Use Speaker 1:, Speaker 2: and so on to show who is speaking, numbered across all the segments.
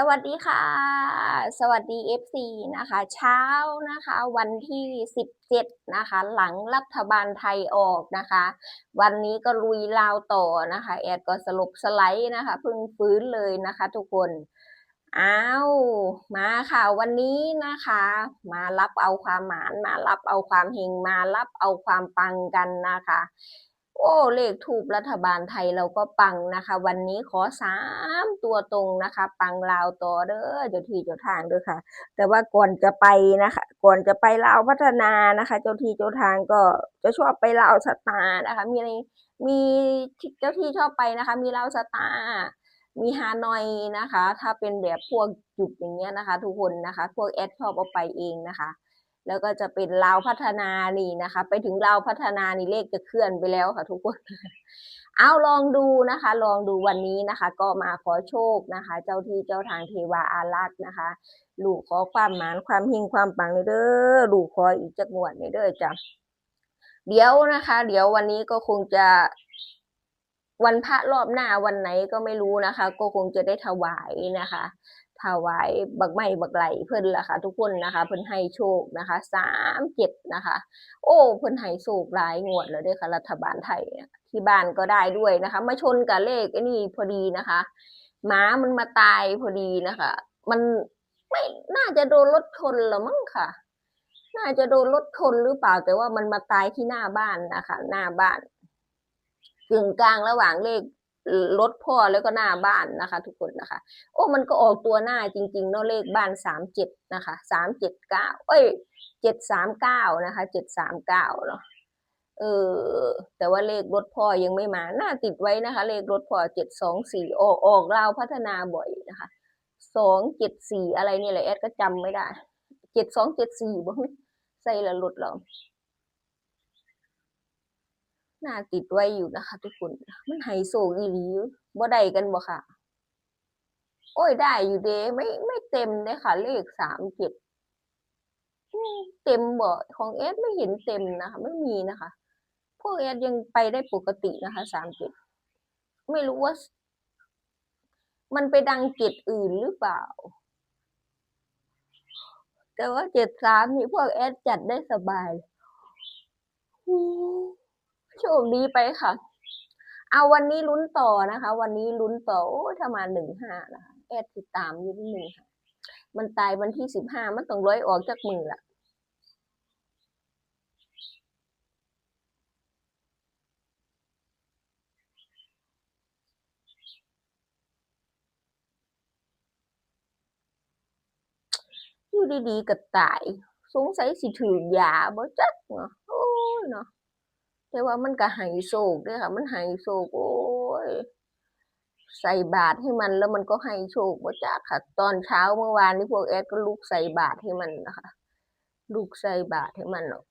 Speaker 1: สวัสดีค่ะ สวัสดี FC นะคะ เช้านะคะ วันที่ 17 นะคะ หลังรัฐบาลไทยออกนะคะ วันนี้ก็ลุยลาวต่อนะคะ แอดก็สลบสไลด์นะคะเพิ่งฟื้นเลยนะคะทุกคนอ้าวมาค่ะวันนี้นะคะ มารับเอาความหมานมารับเอาความเฮงมารับเอาความปังกันนะคะ โอ้เลขถูกรัฐบาลไทยเราก็ปังนะคะ วันนี้ขอสามตัวตรงนะคะ ปังลาวต่อเด้อเจ้าที่เจ้าทางเด้อค่ะ แต่ว่าก่อนจะไปนะคะ ก่อนจะไปลาวพัฒนานะคะ เจ้าที่เจ้าทางก็จะชอบไปลาวสตาร์นะคะ มีอะไรมีเจ้าที่ชอบไปนะคะ มีลาวสตาร์มีฮานอยนะคะ ถ้าเป็นแบบพวกจุดอย่างเงี้ยนะคะ ทุกคนนะคะ พวกแอดชอบเอาไปเองนะคะ แล้วก็จะเป็นลาวพัฒนานี่นะคะ ไปถึงลาวพัฒนานี่เลขจะเคลื่อนไปแล้วค่ะทุกคน เอาลองดูนะคะ ลองดูวันนี้นะคะ ก็มาขอโชคนะคะ เจ้าที่เจ้าทางเทวาอารักษ์นะคะลูกขอความหมานความหิงความปังเลยเด้อลูกขออีกจักงวดเลยเด้อจ้ะเดี๋ยวนะคะ เดี๋ยววันนี้ก็คงจะวันพระรอบหน้าวันไหนก็ไม่รู้นะคะ ก็คงจะได้ถวายนะคะ ถวายบักไม้บักไหลเพิ่นล่ะค่ะ ทุกคนนะคะ เพิ่นให้โชคนะคะสามเจ็ดนะคะ โอ้เพิ่นให้โชคหลายงวดแล้วด้อค่ะ รัฐบาลไทยที่บ้านก็ได้ด้วยนะคะ มาชนกับเลขไอ้นี่พอดีนะคะหมามันมาตายพอดีนะคะ มันไม่น่าจะโดนรถชนหรอมั้งค่ะ น่าจะโดนรถชนหรือเปล่า แต่ว่ามันมาตายที่หน้าบ้านนะคะ หน้าบ้านกึ่งกลางระหว่างเลข รถพ่อแล้วก็หน้าบ้านนะคะ ทุกคนนะคะ โอ้มันก็ออกตัวหน้าจริงๆเนาะเลขบ้านสามเจ็ดนะคะสามเจ็ดเก้าเอ้ยเจ็ดสามเก้านะคะเจ็ดสามเก้าเนาะเออแต่ว่าเลขรถพ่อยังไม่มาหน่าติดไว้นะคะ เลขรถพ่อเจ็ดสองสี่ออกออกราวพัฒนาบ่อยนะคะสองเจ็ดสี่อะไรนี่แหละแอดก็จำไม่ได้เจ็ดสองเจ็ดสี่บ่ใส่ละรถเรา น่าติดไว้อยู่นะคะ ทุกคน มันไฮโซอีหลีบ่ได้กันบ่ค่ะ โอ้ยได้อยู่เด้ไม่ไม่เต็มเลยค่ะ เลขสามเจ็ดเต็มบ่ของเอสไม่เห็นเต็มนะคะไม่มีนะคะ พวกเอสยังไปได้ปกตินะคะสามเจ็ดไม่รู้ว่า มันไปดังเจ็ดอื่นหรือเปล่า แต่ว่าเจ็ดสามนี่พวกเอสจัดได้สบายอืม โชคดีไปค่ะ เอาวันนี้ลุ้นต่อนะคะ วันนี้ลุ้นต่อโอ้ยถ้ามาหนึ่งห้านะคะแอดติดตามอยู่ที่หนึ่งค่ะ มันตายวันที่สิบห้ามันต้องร้อยออกจากมือละอยู่ดีๆก็ตาย สงสัยสิถือยาบ่จักเนาะโอ้ยเนาะ แต่ว่ามันก็ให้โชคเด้วยค่ะ มันให้โชคโอ้ยใส่บาตรให้มันแล้วมันก็ให้โชคบ่จักค่ะ ตอนเช้าเมื่อวานนี้พวกแอดก็ลุกใส่บาตรให้มันนะคะลุกใส่บาตรให้มันเนาะ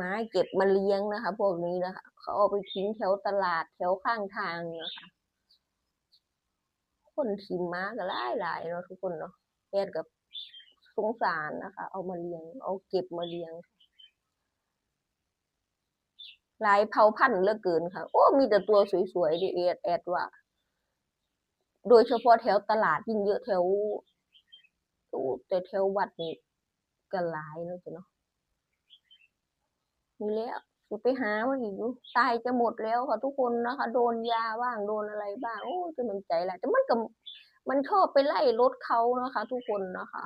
Speaker 1: ม้เก็บมาเลี้ยงนะคะ พวกนี้นะคะเขาเอาไปทิ้งแถวตลาดแถวข้างทางนะคะ คนทิมม้าก็หลายหลายๆเนาะทุกคนเนาะ แอดกับสงสารนะคะ เอามาเลี้ยง เอาเก็บมาเลี้ยง หลายเผาพันธุ์เหลือเกินค่ะ โอ้มีแต่ตัวสวยๆดิแอดแอดว่า โดยเฉพาะแถวตลาดยิ่งเยอะแถวแต่แถววัดนี่ก็หลายเนาะจ้ะเนาะนี่แล้วสิไปหามาอีกดูตายจะหมดแล้วค่ะทุกคนนะคะ โดนยาบ้างโดนอะไรบ้างโอ้จะเป็นใจละแต่มันก็ มันชอบไปไล่รถเขานะคะ ทุกคนนะคะ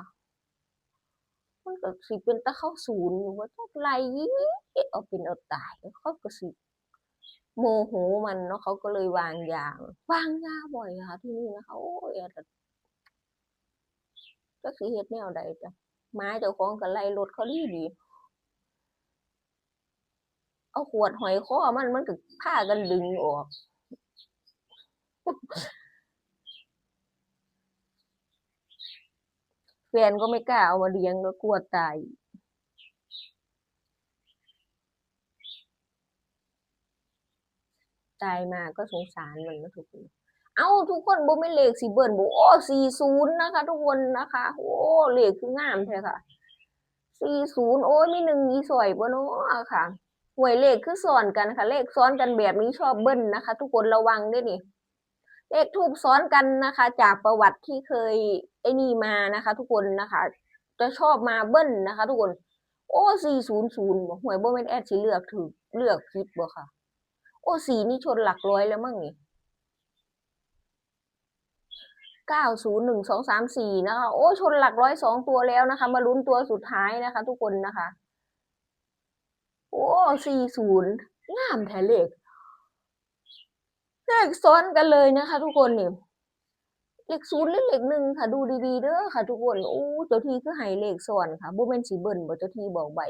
Speaker 1: มันก็สิเป็นตะเข้าศูนย์อยู่ว่าจักไล่ยิงเอาเป็นเอาตายเขาก็สิโมโหมันเนาะเขาก็เลยวางยาวางยาบ่อยค่ะที่นี่นะคะโอ้ยแอดก็จักสิเฮ็ดแนวใดจ้ะหมาเจ้าของก็ไล่รถเขาดีดีเอาขวดหอยคอมันมันก็พากันดึงออก แฟนก็ไม่กล้าเอามาเลี้ยงแล้วกลัวตาย ตายมาก็สงสารมันนะทุกคนเอาทุกคนบ่ไม่เลขสิเบิ่นบ่โอ้สี่ศูนย์นะคะ ทุกคนนะคะ โอ้เลขคืองามแท้ค่ะสี่ศูนย์โอ้ยมีหนึ่งอีสวยบ่เนาะค่ะหวยเลขคือซ้อนกันค่ะ เลขซ้อนกันแบบนี้ชอบเบิ้ลนะคะ ทุกคนระวังด้วยนี่ เลขทูบซ้อนกันนะคะ จากประวัติที่เคยไอ้นี่มานะคะ ทุกคนนะคะ จะชอบมาเบิ้ลนะคะ ทุกคน โอ้สี่ศูนย์ศูนย์หวยโบแมนแอดสิเลือกถือเลือกผิดบ่ค่ะ โอ้สีนี่ชนหลักร้อยแล้วมั้งนี่เก้าศูนย์หนึ่งสองสามสี่นะคะ โอ้ชนหลักร้อยสองตัวแล้วนะคะ มาลุ้นตัวสุดท้ายนะคะ ทุกคนนะคะ โอ้สี่ศูนย์งามแท้เลข เลขซ้อนกันเลยนะคะ ทุกคนนี่เลขศูนย์และเลขหนึ่งค่ะ ดูดีๆเด้อค่ะ ทุกคนโอ้เจ้าทีคือให้เลขซ้อนค่ะบ่แม่นสิเบิ่นบ่เจ้าทีบอกใบ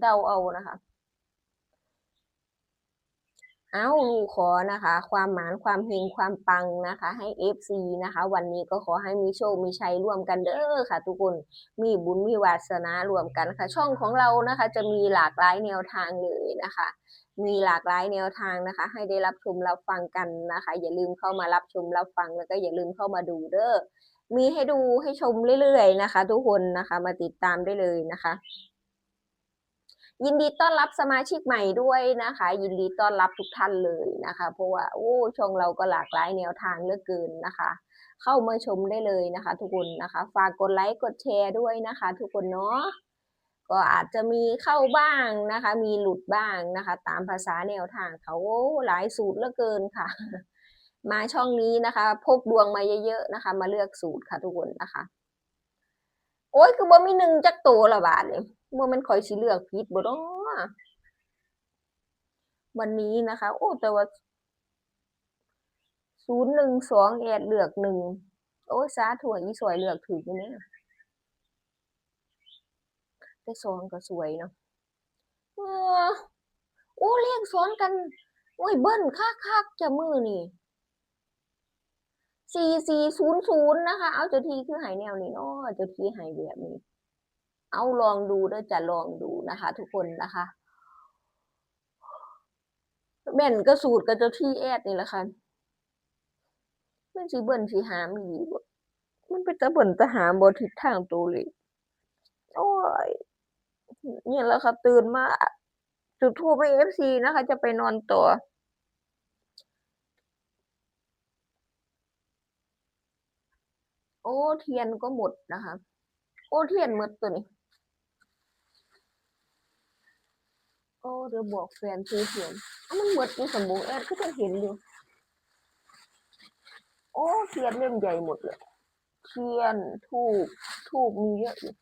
Speaker 1: เดาเอานะคะ เอาลูกขอนะคะ ความหมานความเฮงความปังนะคะ ให้ FC นะคะ วันนี้ก็ขอให้มีโชคมีชัยร่วมกันเด้อค่ะ ทุกคนมีบุญมีวาสนารวมกันค่ะ ช่องของเรานะคะ จะมีหลากหลายแนวทางเลยนะคะ มีหลากหลายแนวทางนะคะ ให้ได้รับชมรับฟังกันนะคะ อย่าลืมเข้ามารับชมรับฟังแล้วก็อย่าลืมเข้ามาดูเด้อมีให้ดูให้ชมเรื่อยๆนะคะ ทุกคนนะคะมาติดตามได้เลยนะคะ ยินดีต้อนรับสมาชิกใหม่ด้วยนะคะ ยินดีต้อนรับทุกท่านเลยนะคะ เพราะว่าโอ้ช่องเราก็หลากหลายแนวทางเหลือเกินนะคะ เข้ามาชมได้เลยนะคะ ทุกคนนะคะ ฝากกดไลค์กดแชร์ด้วยนะคะ ทุกคนเนาะ ก็อาจจะมีเข้าบ้างนะคะ มีหลุดบ้างนะคะ ตามภาษาแนวทางเขาหลายสูตรเหลือเกินค่ะ มาช่องนี้นะคะ พกดวงมาเยอะๆนะคะ มาเลือกสูตรค่ะทุกคนนะคะ โอ้ยคือบ่มีหนึ่งจักโตละบาทเนี่ยบ่แมันคอยสิเลือกผิดบ่เนาะวันนี้นะคะ โอ้แต่ว่าศูนย์หนึ่งสองแอดเลือกหนึ่งโอ้ยสาถั่วอีสวยเลือกถืออยู่เนี่ย แต่สองก็สวยเนาะออโอ้เลขซ้อนกันโอ้ยเบิ้ลคักๆจะมือนี่สี่สี่ศูนย์ศูนย์นะคะ เอาเจ้าทีคือหายแนวนี้เนาะเจ้าทีหายแบบนี้ เอาลองดูเด้อจะลองดูนะคะ ทุกคนนะคะแม่นก็สูตรกับเจ้าที่แอดนี่แหละค่ะมันสิเบิ่นสิหามอีมันเป็นตะเบิ่นตะหามบ่ทิศทางตัวเลย โอ้ย นี่ยแหล้วค่ะตื่นมาจุดธูปให้ FC นะคะ จะไปนอนต่อโอ้เทียนก็หมดนะคะ โอ้เทียนหมดตัวนี้ โอ้เดี๋ยวบอกแฟนซื้อเทียนอ้ามันหมดอยู่สมบูรณ์แอดก็จะเห็นอยู่โอ้เทียนเล่มใหญ่หมดเลยเทียนทูบทูบมีเยอะอยู่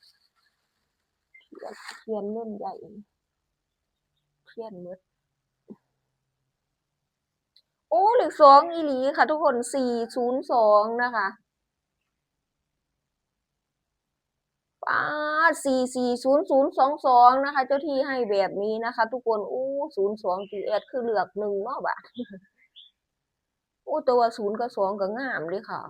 Speaker 1: เทียนเล่มใหญ่เทียนหมดโอ้หลือสองอีหลีค่ะ ทุกคนสี่ศูนย์สองนะคะป้าสี่สี่ศูนย์ศูนย์สองสองนะคะ เจ้าที่ให้แบบนี้นะคะ ทุกคนโอ้ศูนย์สองจีเอสคือเหลือกหนึ่งเนาะบาทอู้แตัวศูนย์กับสองก็งามเลยค่ะ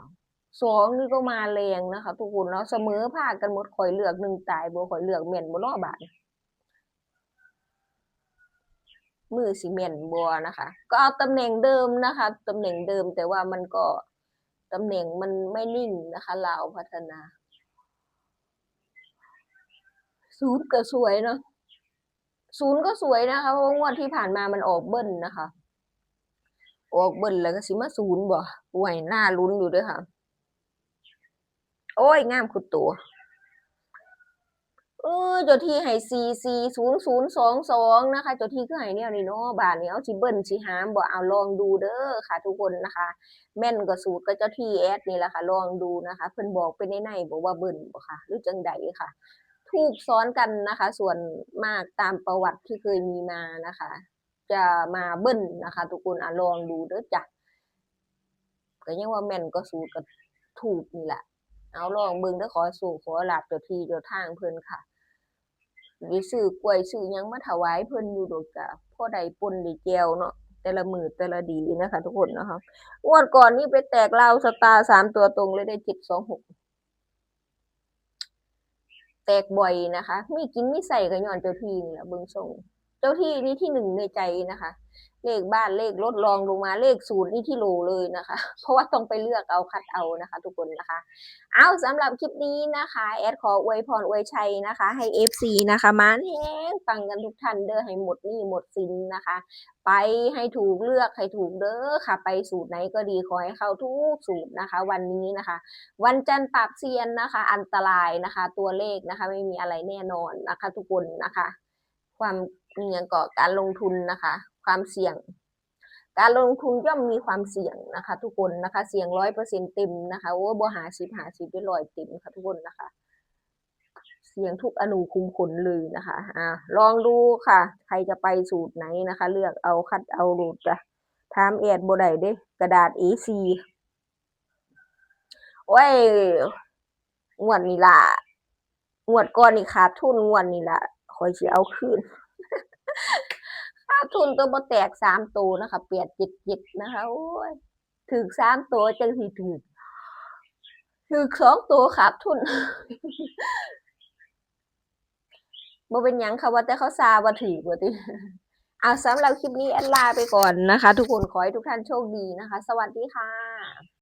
Speaker 1: สองนี่ก็มาแรงนะคะ ทุกคนเนาะเสมอภาคกันหมดข่อยเลือกหนึ่งตายบ่ข่อยเลือกเม่นบ่เนาะบาทมือซีเมนบัวนะคะ ก็เอาตำแหน่งเดิมนะคะตำแหน่งเดิมแต่ว่ามันก็ตำแหน่งมันไม่นิ่งนะคะลาวพัฒนาศูนย์ก็สวยเนาะศูนย์ก็สวยนะคะเพราะงวดที่ผ่านมามันออกเบิ้ลนะคะ ออกเบิ้ลแล้วก็สิมาศูนย์บ่ไหวหน้าลุ้นอยู่ด้วยค่ะ โอ้ย งามคุดตัวเออเจ้าที่ให้สี่สี่ศูนย์ศูนย์สองสองนะคะเจ้าที่คือให้แนวนี้เนาะบาทเนี้เอาสิเบิ้ลสิหามบ่เอาลองดูเด้อค่ะ ทุกคนนะคะ แม่นก็สูตรก็เจ้าที่แอดนี่แหละค่ะ ลองดูนะคะ เพิ่นบอกเป็นในในบอกว่าเบิ้ลบ่ค่ะหรือจังใดค่ะ ทูบซ้อนกันนะคะ ส่วนมากตามประวัติที่เคยมีมานะคะ จะมาเบิ้ลนะคะ ทุกคนอะลองดูเด้อจ้ะก็ยังว่าแม่นก็สูตรก็ถูกนี่แหละ เอาลองเบิ่งเด้ขอสู่ขอหลาบเจ้าที่เจ้าทางเพิ่นค่ะหรือซื้อกล้วยซื้อยังมาถวายเพิ่นอยู่ดอกจ้ะพ่อใดปนได้แก้วเนาะแต่ละมือแต่ละดีนะคะ ทุกคนนะคะงวดก่อนนี่ไปแตกลาวสตาร์สามตัวตรงเลยได้เจ็ดสองหกแตกบ่อยนะคะ มีกินมีใส่ก็ย้อนเจ้าทีนี่แหละเบิ่งทรง เจ้าที่นี่ที่หนึ่งในใจนะคะ เลขบ้านเลขรถรองลงมาเลขศูนย์นี่ที่โลเลยนะคะ เพราะว่าต้องไปเลือกเอาคัดเอานะคะ ทุกคนนะคะ เอาสำหรับคลิปนี้นะคะแอดขออวยพรอวยชัยนะคะ ให้ FC นะคะมาแห้งฟังกันทุกท่านเด้อให้หมดนี่หมดสินนะคะ ไปให้ถูกเลือกให้ถูกเด้อค่ะ ไปสูตรไหนก็ดีขอให้เข้าทุกสูตรนะคะ วันนี้นะคะ วันจันทร์ปาบเซียนนะคะ อันตรายนะคะ ตัวเลขนะคะ ไม่มีอะไรแน่นอนนะคะ ทุกคนนะคะ ความ เสี่ยงก่อการลงทุนนะคะ ความเสี่ยง การลงทุนย่อมมีความเสี่ยงนะคะ ทุกคนนะคะ เสี่ยงร้อยเปอร์เซ็นต์เต็มนะคะโอ้บ่หาสิบหาสิบด้ร้อยเต็มค่ะทุกคนนะคะ เสี่ยงทุกอนูคุมขนเลยนะคะอ่าลองดูค่ะ ใครจะไปสูตรไหนนะคะ เลือกเอาคัดเอาหลดจ้ะถามแอดบ่ได้เด้กระดาษ A4 โอ้ยงวดนี้ล่ะงวดก่อนนี่ขาดทุนงวดนี้ล่ะคอยสิเอาคืน ขาดทุนตัวบ่แตกสามตัวนะคะเปียดจิตจิตนะคะโอ้ยถึกสามตัวจังสิถึกถึกสองตัวขาดทุนบ่เป็นยังค่ะว่าแต่เขาซาว่าถือว่าติเอาสำหรับคลิปนี้แอดลาไปก่อนนะคะ ทุกคนขอให้ทุกท่านโชคดีนะคะ สวัสดีค่ะ